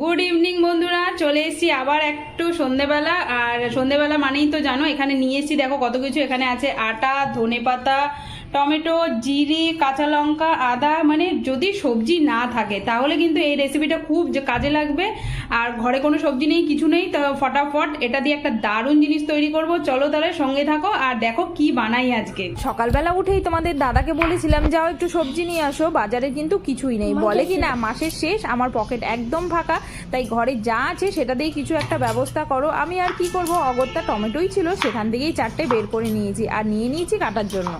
Good evening বন্ধুরা। চলে এসেছি আবার একটু সন্ধেবেলা। আর সন্ধেবেলা মানেই তো জানো, এখানে নিয়ে এসেছি, দেখো কত কিছু এখানে আছে। আটা, ধনেপাতা টমেটো জিরে কাঁচা লঙ্কা আদা মানে যদি সবজি না থাকে তাহলে কিন্তু এই রেসিপিটা খুব যে কাজে লাগবে। আর ঘরে কোনো সবজি নেই কিছু নেই তো ফটাফট এটা দিয়ে একটা দারুণ জিনিস তৈরি করব। চলো তাহলে সঙ্গে থাকো আর দেখো কি বানাই আজকে। সকালবেলা উঠেই তোমাদের দাদাকে বলেছিলাম যাও একটু সবজি নিয়ে আসো বাজারে কিন্তু কিছুই নেই। বলে কি না মাসের শেষ আমার পকেট একদম ফাঁকা তাই ঘরে যা আছে সেটা দিয়ে কিছু একটা ব্যবস্থা করো। আমি আর কি করব? অগত্যা টমেটোই ছিল সেখান থেকেই চারটে বের করে নিয়েছি আর নিয়ে নিয়েছি কাটার জন্য।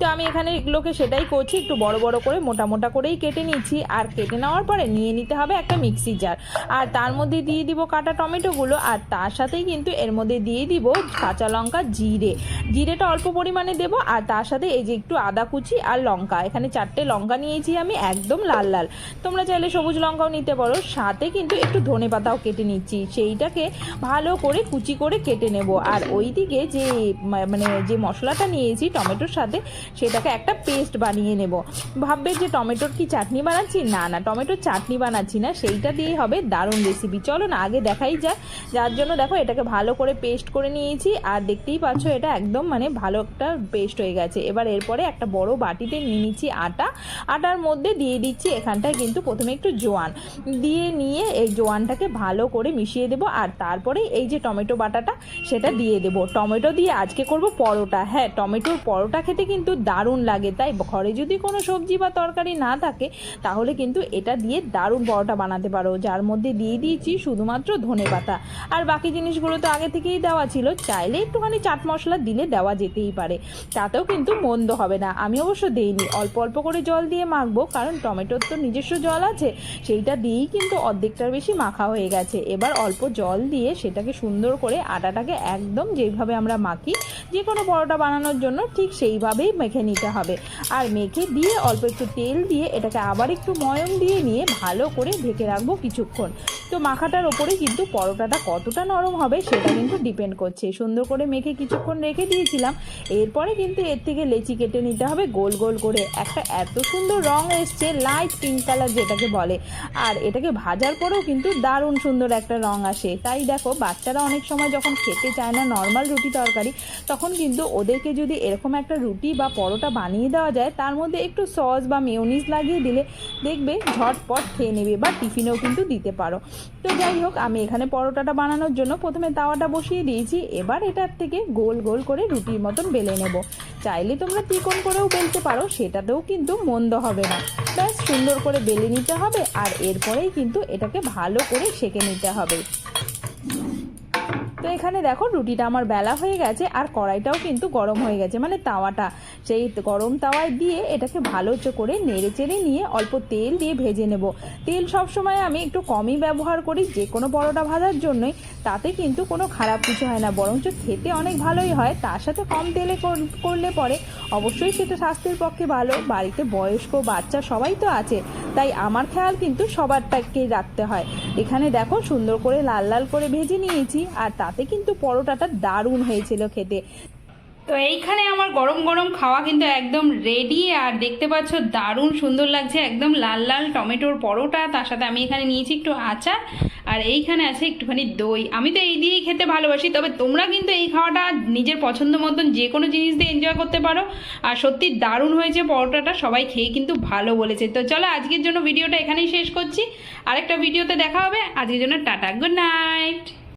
তো আমি এখানে এগুলোকে সেটাই করছি, একটু বড় বড় করে, মোটা মোটা করেই কেটে নিচ্ছি। আর কেটে নেওয়ার পরে নিয়ে নিতে হবে একটা মিক্সি জার। আর তার মধ্যে দিয়ে দিব কাটা টমেটোগুলো, আর তার সাথেই কিন্তু এর মধ্যে দিয়ে দিব কাঁচা লঙ্কা জিরে। জিরেটা অল্প পরিমাণে দেব, আর তার সাথে এই যে একটু আদা কুচি আর লঙ্কা। এখানে চারটে লঙ্কা নিয়েছি আমি, একদম লাল লাল। তোমরা চাইলে সবুজ লঙ্কাও নিতে পারো, সাথে কিন্তু একটু ধনে পাতাও কেটে নিচ্ছি। সেইটাকে ভালো করে কুচি করে কেটে নেব। আর ওইদিকে যে মানে যে মশলাটা নিয়েছি টমেটোর সাথে সেটাকে একটা পেস্ট বানিয়ে নেব। ভাববে যে টমেটোর কি চাটনি বানাচ্ছি? না না, টমেটোর চাটনি বানাচ্ছি না, সেইটা দিয়েই হবে দারুণ রেসিপি চলো না, আগে দেখাই যাক। যার জন্য দেখো এটাকে ভালো করে পেস্ট করে নিয়েছি, আর দেখতেই পাচ্ছ এটা একদম মানে ভালো একটা পেস্ট হয়ে গেছে। এবার এরপরে একটা বড় বাটিতে নিয়ে নিচ্ছি আটা। আটার মধ্যে দিয়ে দিচ্ছি এখানটায় কিন্তু প্রথমে একটু জোয়ান। দিয়ে নিয়ে এই জোয়ানটাকে ভালো করে মিশিয়ে দেবো, আর তারপরে এই যে টমেটো বাটাটা, সেটা দিয়ে দেবো। টমেটো দিয়ে আজকে করব পরোটা। হ্যাঁ টমেটোর পরোটা খেতে কিন্তু দারুণ লাগে। তাই ঘরে যদি কোনো সবজি বা তরকারি না থাকে, তাহলে কিন্তু এটা দিয়ে দারুণ পরোটা বানাতে পারো। যার মধ্যে দিয়ে দিয়েছি শুধুমাত্র ধনে পাতা। আর বাকি জিনিসগুলো তো আগে থেকেই দেওয়া ছিল, চাইলে একটুখানি চাট মশলা দিলে দেওয়া যেতেই পারে। তাতেও কিন্তু মন্দ হবে না। আমি অবশ্য দেইনি। অল্প অল্প করে জল দিয়ে মাখবো, কারণ টমেটোর তো নিজস্ব জল আছে, সেইটা দিয়েই কিন্তু অর্ধেকটার বেশি মাখা হয়ে গেছে। এবার অল্প জল দিয়ে সেটাকে সুন্দর করে আটাটাকে একদম যেভাবে আমরা মাখি যে কোনো পরোটা বানানোর জন্য ঠিক সেইভাবেই মেখে নিতে হবে। আর মেখে দিয়ে অল্প একটু তেল দিয়ে এটাকে আবার একটু ময়ম দিয়ে নিয়ে ভালো করে ঢেকে রাখব কিছুক্ষণ। তো মাখাটার ওপরে কিন্তু পরোটাটা কতটা নরম হবে সেটা কিন্তু ডিপেন্ড করছে। সুন্দর করে মেখে কিছুক্ষণ রেখে দিয়েছিলাম। এরপরে কিন্তু এর থেকে লেচি কেটে নিতে হবে, গোল গোল করে। একটা এত সুন্দর রং এসছে লাইট পিঙ্ক কালার যেটাকে বলে। আর এটাকে ভাজার পরেও কিন্তু দারুণ সুন্দর একটা রং আসে। তাই দেখো, বাচ্চারা অনেক সময় যখন খেতে চায় না নর্মাল রুটি তরকারি, তখন কিন্তু ওদেরকে যদি এরকম একটা রুটি বা পরোটা বানিয়ে দেওয়া যায়, তার মধ্যে একটু সস বা মেয়োনিজ লাগিয়ে দিলে দেখবে ঝটপট খেয়ে নেবে বা টিফিনেও কিন্তু দিতে পারো। তো যাই হোক, আমি এখানে পরোটাটা বানানোর জন্য প্রথমে তাওয়াটা বসিয়ে দিয়েছি, এবার এটার থেকে গোল গোল করে রুটির মতন বেলে নেব। চাইলে তোমরা ত্রিকোণ করেও বেলতে পারো, সেটাতেও কিন্তু মন্দ হবে না। ব্যাস, সুন্দর করে বেলে নিতে হবে আর এরপরেই কিন্তু এটাকে ভালো করে সেঁকে নিতে হবে। তো এখানে দেখো রুটিটা আমার বেলা হয়ে গেছে আর কড়াইটাও কিন্তু গরম হয়ে গেছে মানে তাওয়াটা। সেই গরম তাওয়ায় দিয়ে এটাকে ভালো করে নেড়ে চেড়ে নিয়ে অল্প তেল দিয়ে ভেজে নেব। তেল সবসময় আমি একটু কমই ব্যবহার করি যে কোনো পরোটা ভাজার জন্যই, তাতে কিন্তু কোনো খারাপ কিছু হয় না। বরঞ্চ খেতে অনেক ভালোই হয়, তার সাথে কম তেলে করলে পরে অবশ্যই সেটা স্বাস্থ্যের পক্ষে ভালো, বাড়িতে বয়স্ক বাচ্চা সবাই তো আছে। তাই আমার খেয়াল কিন্তু সবারটাকেই রাখতে হয়। এখানে দেখো সুন্দর করে লাল লাল করে ভেজে নিয়েছি, আর তাতে কিন্তু পরোটাটা দারুণ হয়েছিল খেতে। তো এইখানে আমার গরম গরম খাওয়া কিন্তু একদম রেডি আর দেখতে পাচ্ছ দারুণ সুন্দর লাগছে, একদম লাল লাল টমেটোর পরোটা, তার সাথে আমি এখানে নিয়েছি একটু আচার, আর এইখানে আছে একটুখানি দই। আমি তো এই দিয়েই খেতে ভালোবাসি, তবে তোমরা কিন্তু এই খাওয়াটা নিজের পছন্দ মতন যে কোনো জিনিস দিয়ে এনজয় করতে পারো। আর সত্যি দারুণ হয়েছে পরোটাটা, সবাই খেয়ে কিন্তু ভালো বলেছে। তো চলো আজকের জন্য ভিডিওটা এখানেই শেষ করছি, আরেকটা ভিডিওতে দেখা হবে, আজকের জন্য টাটা গুড নাইট